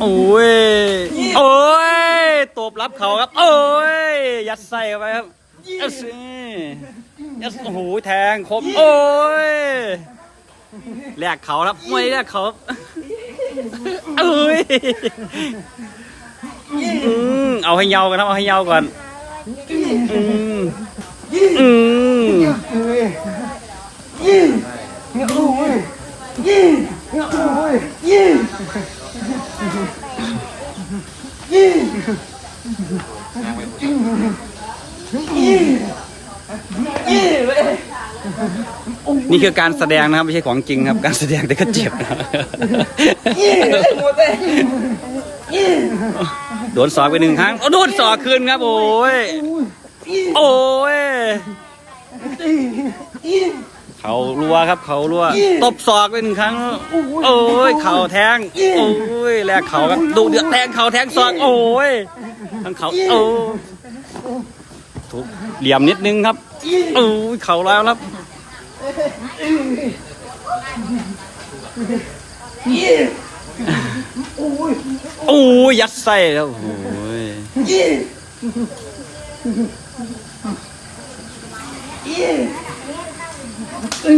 โอ้ย โอ้ยตบรับเขาครับ โอ้ย ยัดใส่เข้าไปครับยัดสิยัดโอ้โหแทงคม โอ้ยแลกเขาครับมวยแลกเขาเอ้ยอืมเอาให้เยากันครับเอาให้เยาก่อนอืมอืม นี่คือการแสดงนะครับ ไม่ใช่ของจริงครับ การแสดงแต่ก็เจ็บนะโดนสอกไปหนึ่งครั้งโอ้โดนสอกคืนครับ โอ้ย โอ้ย เขารัวครับ เขารัวตบศอกไปหนึ่งครั้ง โอ้ยเข่าแทง โอ้ยแลกเข่าครับดูเดือดแทงเข่าแทงศอกโอ้ยทั้งเขาโอ้ถูกเหลี่ยมนิดนึงครับโอ้ยเข่าแล้วครับโอ้ยยัดไส้แล้วโอ้ย ตี